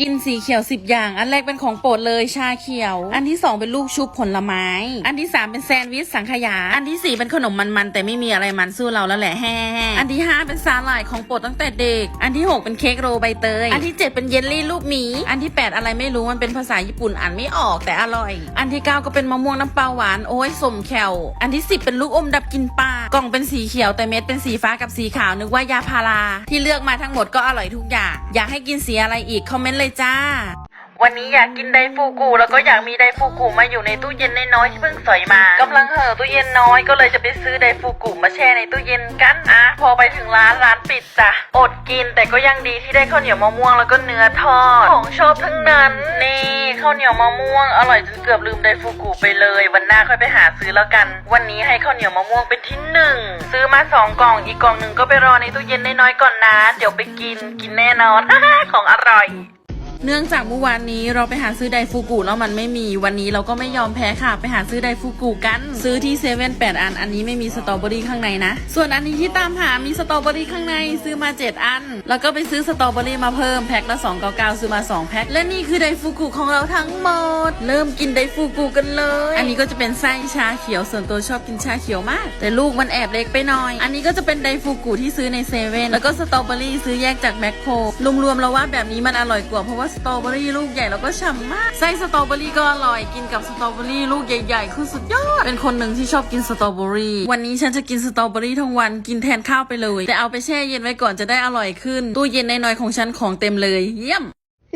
กินสีเขียวสิบอย่าง อันแรกเป็นของโปรดเลยชาเขียว อันที่สองเป็นลูกชุบผลไม้ อันที่สามเป็นแซนด์วิชสังขยา อันที่สี่เป็นขนมมันๆแต่ไม่มีอะไรมันสู้เราแล้วแหละแฮ่ๆอันที่ห้าเป็นสาหร่ายของโปรดตั้งแต่เด็ก อันที่หกเป็นเค้กโรลใบเตย อันที่เจ็ดเป็นเยลลี่ลูกหมี อันที่แปดอะไรไม่รู้มันเป็นภาษาญี่ปุ่นอ่านไม่ออกแต่อร่อย อันที่เก้าก็เป็นมะม่วงน้ำปลาหวานโอ้ยสมแขวอันที่สิบเป็นลูกอมดับกลินปลากล่องเป็นสีเขียวแต่เม็ดเป็นสีฟ้ากับสีขาวนึกว่ายาพาราที่เลือกมาทั้งหมดก็อร่อยทุกอย่าง อยากให้กินสีอะไรอีกคอมเมนต์เลยจ้า วันนี้อยากกินไดฟูกุแล้วก็อยากมีไดฟูกุมาอยู่ในตู้เย็นน้อยๆที่เพิ่งสอยมากำลังเห่อตู้เย็นน้อยก็เลยจะไปซื้อไดฟูกุมาแช่ในตู้เย็นกันอะพอไปถึงร้านร้านปิดจ้ะอดกินแต่ก็ยังดีที่ได้ข้าวเหนียวมะม่วงแล้วก็เนื้อทอดของชอบทั้งนั้นนี่ข้าวเหนียวมะม่วงอร่อยจนเกือบลืมไดฟูกุไปเลย วันหน้าค่อยไปหาซื้อแล้วกัน วันนี้ให้ข้าวเหนียวมะม่วงเป็นที่หนึ่งซื้อมาสองกล่องอีกกล่องหนึ่งก็ไปรอในตู้เย็นน้อยๆก่อนนะ เดี๋ยวไปกินกินแน่นอน ของอร่อย เนื่องจากเมื่อวานนี้เราไปหาซื้อไดฟูกุแล้วมันไม่มีวันนี้เราก็ไม่ยอมแพ้ค่ะ ไปหาซื้อไดฟูกุกัน ซื้อที่เซเว่นแปดอัน อันนี้ไม่มีสตรอเบอรี่ข้างในนะ ส่วนอันนี้ที่ตามหามีสตรอเบอรี่ข้างในซื้อมา 7 อัน แล้วก็ไปซื้อสตรอเบอรี่มาเพิ่มแพ็คละ299ซื้อมา 2 แพ็คและนี่คือไดฟูกุของเราทั้งหมด เริ่มกินไดฟูกุกันเลย อันนี้ก็จะเป็นไส้ชาเขียวส่วนตัวชอบกินชาเขียวมาก แต่ลูกมันแอบเล็กไปหน่อย อันนี้ก็จะเป็นไดฟูกุที่ซื้อในเซเว่นแล้วก็สตรอเบอรี่ซื้อแยกจากแมคโครรวมๆเราว่าแบบนี้มันอร่อยกว่าเพราะว่าสตรอเบอรี่ลูกใหญ่แล้วก็ฉ่ำมากไส้สตรอเบอรี่ก็อร่อยกินกับสตรอเบอรี่ลูกใหญ่ๆคือสุดยอด เป็นคนหนึ่งที่ชอบกินสตรอเบอรี่ วันนี้ฉันจะกินสตรอเบอรี่ทั้งวันกินแทนข้าวไปเลย แต่เอาไปแช่เย็นไว้ก่อนจะได้อร่อยขึ้น ตู้เย็นน้อยๆของฉันของเต็มเลย เยี่ยม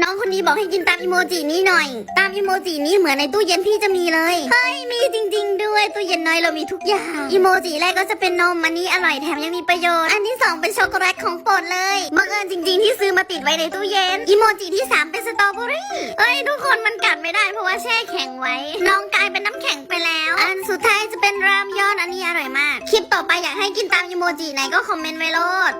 น้องคนนี้บอกให้กินตามอีโมจินี้หน่อย ตามอีโมจินี้เหมือนในตู้เย็นพี่จะมีเลย เฮ้ย มีจริง ๆ ด้วยตู้เย็นน้อยเรามีทุกอย่าง อีโมจิแรกก็จะเป็นนมอันนี้อร่อยแถมยังมีประโยชน์ อันที่สองเป็นช็อกโกแลตของโปรดเลยบังเอิญจริง ๆ ที่ซื้อมาติดไว้ในตู้เย็น อีโมจิที่สามเป็นสตรอเบอรี่เฮ้ยทุกคนมันกัดไม่ได้เพราะว่าแช่แข็งไว้ น้องกลายเป็นน้ำแข็งไปแล้ว อันสุดท้ายจะเป็นรามยอนอันนี้อร่อยมาก คลิปต่อไปอยากให้กินตามอีโมจิไหนก็คอมเมนต์ไว้โลด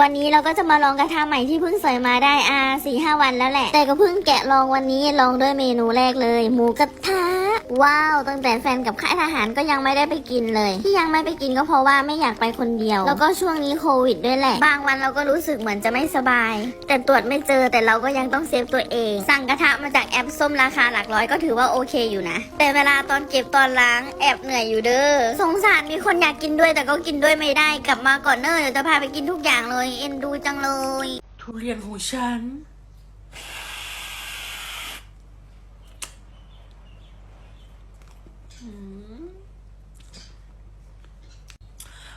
วันนี้เราก็จะมาลองกระทะใหม่ที่เพิ่งสอยมาได้อาสี่ห้าวันแล้วแหละ แต่ก็เพิ่งแกะลองวันนี้ลองด้วยเมนูแรกเลย หมูกระทะ ว้าวตั้งแต่แฟนกับค่ายทหารก็ยังไม่ได้ไปกินเลย ที่ยังไม่ไปกินก็เพราะว่าไม่อยากไปคนเดียว แล้วก็ช่วงนี้โควิดด้วยแหละ บางวันเราก็รู้สึกเหมือนจะไม่สบาย แต่ตรวจไม่เจอแต่เราก็ยังต้องเซฟตัวเอง สั่งกระทะมาจากแอปส้มราคาหลักร้อยก็ถือว่าโอเคอยู่นะ แต่เวลาตอนเก็บตอนล้างแอบเหนื่อยอยู่เด้อสงสารมีคนอยากกินด้วยแต่ก็กินด้วยไม่ได้กลับมาก่อนเนอะเดี๋ยวจะพาไปกินทุกอย่างเลย เอ็นดูจังเลย ทุเรียนของฉัน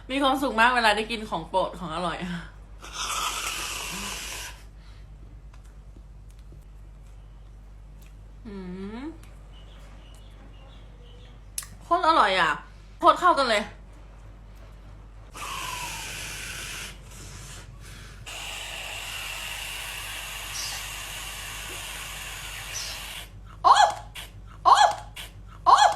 มีความสุขมากเวลาได้กินของโปรดของอร่อยอืมโคตรอร่อยอะโคตรเข้ากันเลย โอ๊บโอ๊บโอ๊บ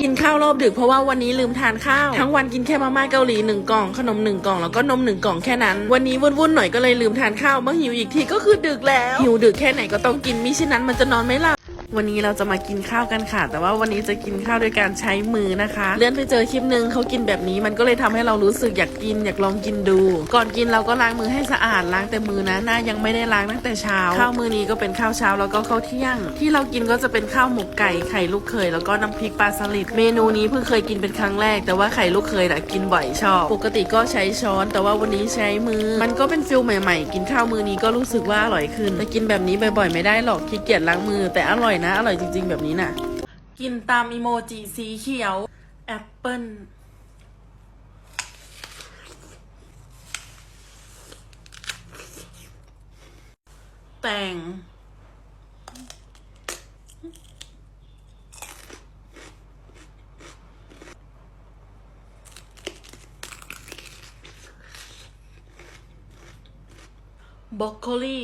กิน ข้าวรอบดึกเพราะว่าวันนี้ลืมทานข้าว ทั้งวันกินแค่มาม่าเกาหลีหนึ่งกล่องขนมหนึ่งกล่องแล้วก็นมหนึ่งกล่องแค่นั้น วันนี้วุ่นๆหน่อยก็เลยลืมทานข้าวเมื่อหิวอีกทีก็คือดึกแล้วหิวดึกแค่ไหนก็ต้องกินมิฉะนั้นมันจะนอนไม่หลับ วันนี้เราจะมากินข้าวกันค่ะ แต่ว่าวันนี้จะกินข้าวด้วยการใช้มือนะคะ เลื่อนไปเจอคลิปหนึ่งเขากินแบบนี้มันก็เลยทำให้เรารู้สึกอยากกินอยากลองกินดู ก่อนกินเราก็ล้างมือให้สะอาดล้างแต่มือนะหน้ายังไม่ได้ล้างตั้งแต่เช้า ข้าวมือนี้ก็เป็นข้าวเช้าแล้วก็ข้าวเที่ยง ที่เรากินก็จะเป็นข้าวหมกไก่ไข่ลูกเขยแล้วก็น้ำพริกปลาสลิดเมนูนี้เพิ่งเคยกินเป็นครั้งแรก แต่ว่าไข่ลูกเขยนะกินบ่อยชอบ ปกติก็ใช้ช้อน แต่ว่าวันนี้ใช้มือ มันก็เป็นฟิลใหม่ ๆ กินข้าวมือนี้ก็รู้สึกว่าอร่อยขึ้นแต่กินแบบนี้บ่อยๆไม่ได้หรอกขี้เกียจล้างมือแต่อร่อยนะ อร่อยจริง ๆ แบบนี้น่ะ กินตามอีโมจิสีเขียว แอปเปิ้ลแตงบรอกโคลี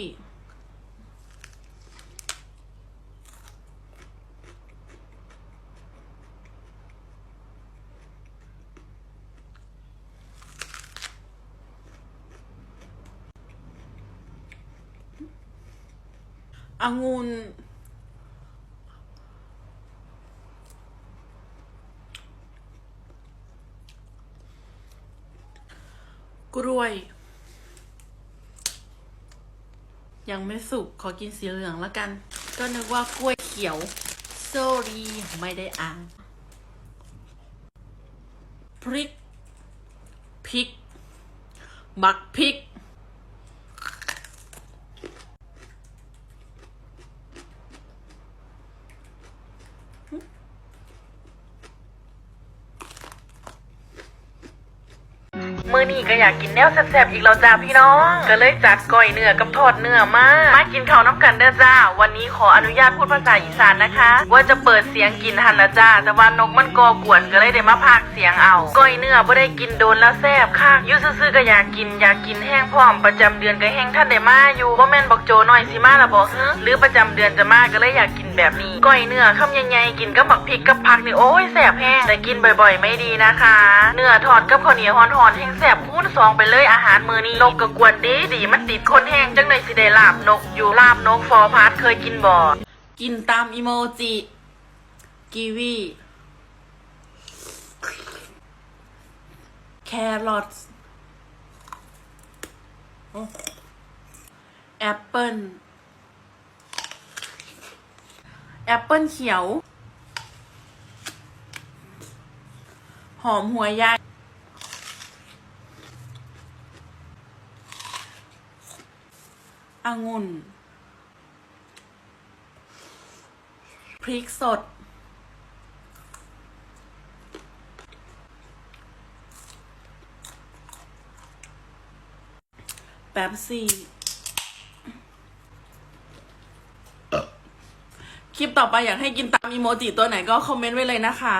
องุ่นกล้วย ยังไม่สุก ขอกินสีเหลืองแล้วกัน ก็นึกว่ากล้วยเขียวโซรีไม่ได้อ่านพริกพริก บักพริก มื อนี้ก็อยากกินแนวแซ่บๆอีกแล้วจ้าพี่น้อง ก็เลยจัดก้อยเนื้อกับทอดเนื้อมา มากินข้าวน้ำกันเด้อจ้า วันนี้ขออนุญาตพูดภาษาอีสานนะคะ ว่าจะเปิดเสียงกินหันละจ้า แต่ว่านกมันก่อกวนก็เลยได้มาพากเสียงเอา ก้อยเนื้อบ่ได้กินโดนแล้วแซ่บค่ะอยูซื่อๆก็อยากกินอยากกินแห้งพร้อมประจำเดือนก็แห้งท่านได้มาอยู่บ่แม่นบอกโจหน่อยสิมาละบอกหรือประจำเดือนจะมาก็เลยอยากกินแบบนี้ ก้อยเนื้อคำใหญ่ๆกินกับบักพริกกับผักนี่โอ้ยแซ่บแห้งแต่กินบ่อย ๆ ไม่ดีนะคะ เนื้อทอดกับข้าวเหนียวฮ้อนๆแห้งแซ่บคูณสองไปเลยอาหารมื้อนี้นกก็กวนดีดีมันติดคนแห้งจังเลยสิได้ลาบนกอยู่ลาบนกฟอร์พาร์ทเคยกินบ่กินตามอีโมจิกีวีแครอทแอปเปิลแอปเปิลเขียว หอมหัวใหญ่ องุ่น พริกสด แป๊บซี่คลิปต่อไปอยากให้กินตามอีโมจิตัวไหนก็คอมเมนต์ไว้เลยนะคะ